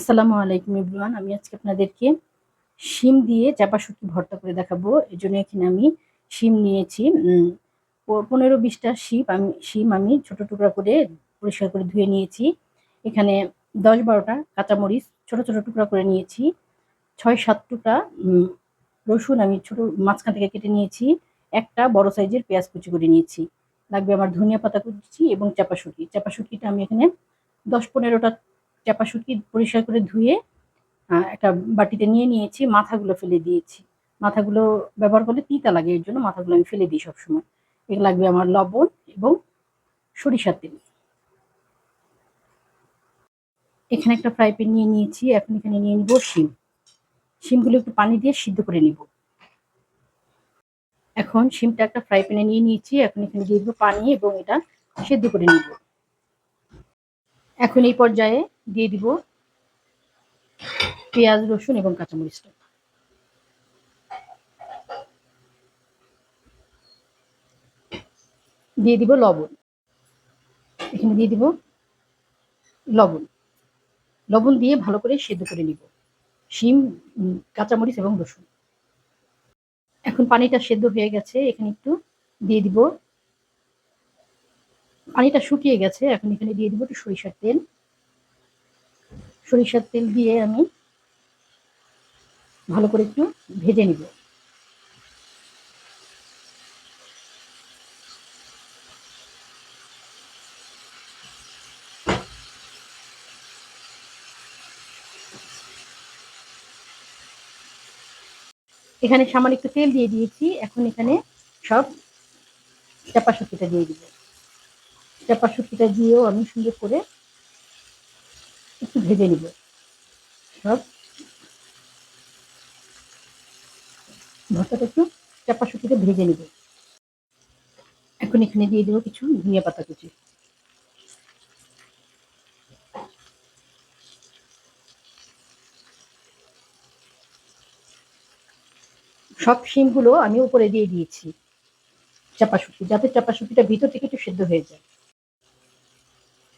আসসালামু আলাইকুম ইবরান আমি আজকে আপনাদেরকে শিম দিয়ে চাপা শুটকি ভর্তা করে দেখাবো। এই জন্য এখানে আমি শিম নিয়েছি। পনেরো বিশটা শিম আমি শিম আমি ছোট টুকরা করে পরিষ্কার করে ধুয়ে নিয়েছি। এখানে দশ বারোটা কাঁচামরিচ ছোট ছোট টুকরা করে নিয়েছি। ছয় সাত টুকরা রসুন আমি ছোট মাঝখান থেকে কেটে নিয়েছি। একটা বড় সাইজের পেঁয়াজ কুচি করে নিয়েছি। লাগবে আমার ধনিয়া পাতা কুচি এবং চাপা শুটকি। চাপা শুটকিটা আমি এখানে দশ পনেরোটা চাপা শুটকি পরিষ্কার করে ধুয়ে একটা বাটিতে নিয়ে নিয়েছি, মাথাগুলো ফেলে দিয়েছি। মাথাগুলো ব্যবহার করলে তিতা লাগে, এর জন্য মাথাগুলো আমি ফেলে দিই সবসময়। এগুলো লাগবে আমার লবণ এবং সরিষার তেল। এখানে একটা ফ্রাই প্যান নিয়ে নিয়েছি, এখন এখানে নিয়ে নিব শিম। শিমগুলো একটু পানি দিয়ে সিদ্ধ করে নিব। এখন শিমটা একটা ফ্রাই প্যানে নিয়ে নিয়েছি, এখন এখানে দিয়ে দিব পানি এবং এটা সিদ্ধ করে নিব। এখন এই পর্যায়ে দিয়ে দিব পেঁয়াজ, রসুন এবং কাঁচামরিচটা দিয়ে দিব লবণ। এখানে দিয়ে দিব লবণ। লবণ দিয়ে ভালো করে সেদ্ধ করে নিব। শিম কাঁচামরিচ এবং রসুন। এখন পানিটা সেদ্ধ হয়ে গেছে। এখানে একটু দিয়ে দিব পানিটা শুকিয়ে গেছে, এখন এখানে দিয়ে দিব একটু সরিষার তেল। সরিষার তেল দিয়ে আমি ভালো করে একটু ভেজে নিব। এখানে সামান্য একটু তেল দিয়ে দিয়েছি, এখন এখানে সব চাপা শুকিটা দিয়ে দিব। চাপা শুকিটা দিয়েও আমি সুন্দর করে একটু ভেজে নিব। সব ভর্তাটা একটু চাপা শুকিতে ভেজে নিব। এখন এখানে দিয়ে দেবো কিছু ধনিয়া পাতা কুচি। সব শিমগুলো আমি উপরে দিয়ে দিয়েছি চাপা শুটকি যাতে চাপা শুটকিটা ভিতর থেকে একটু সেদ্ধ হয়ে যায়।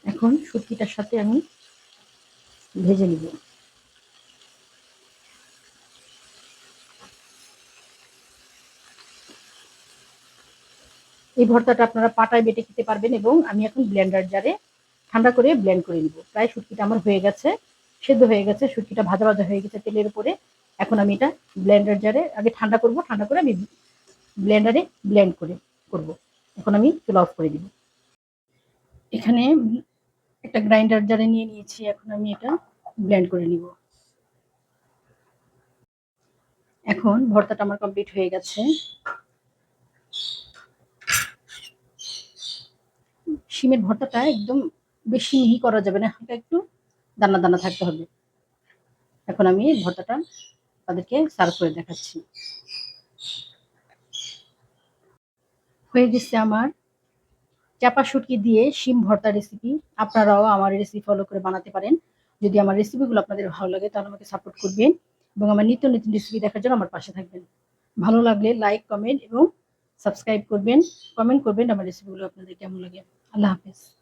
এখন শুটকিটার সাথে আমি ভেজে নিব। এই ভর্তাটা আপনারা পাটায় বেটে খেতে পারবেন এবং আমি এখন ব্লেন্ডার জারে ঠান্ডা করে ব্লেন্ড করে নিব। প্রায় শুটকিটা আমার হয়ে গেছে, সেদ্ধ হয়ে গেছে, শুটকিটা ভাজা ভাজা হয়ে গেছে তেলের উপরে। এখন আমি এটা ব্লেন্ডার জারে আগে ঠান্ডা করব, ঠান্ডা করে আমি ব্লেন্ডারে ব্লেন্ড করে করব। এখন আমি চুলা অফ করে দিব। এখানে একটা গ্রাইন্ডার জারে নিয়ে নিয়েছি, এখন আমি এটা ব্লেন্ড করে নিব। এখন ভর্তাটা আমার কমপ্লিট হয়ে গেছে। শিমের ভর্তাটা একদম বেশি মিহি করা যাবে না, হালকা একটু দানা দানা থাকতে হবে। এখন আমি ভর্তাটা তাদেরকে সার্ভ করে দেখাচ্ছি। হয়ে গেছে আমার চাপা শুটকি দিয়ে শিম ভর্তা রেসিপি আপনারাও আমার রেসিপি ফলো করে বানাতে পারেন। যদি আমার রেসিপিগুলো আপনাদের ভালো লাগে, তাহলে আমাকে সাপোর্ট করবেন এবং আমার নিত্য নতুন রেসিপি দেখার জন্য আমার পাশে থাকবেন। ভালো লাগলে লাইক কমেন্ট এবং সাবস্ক্রাইব করবেন। কমেন্ট করবেন আমার রেসিপিগুলো আপনাদের কেমন লাগে। আল্লাহ হাফেজ।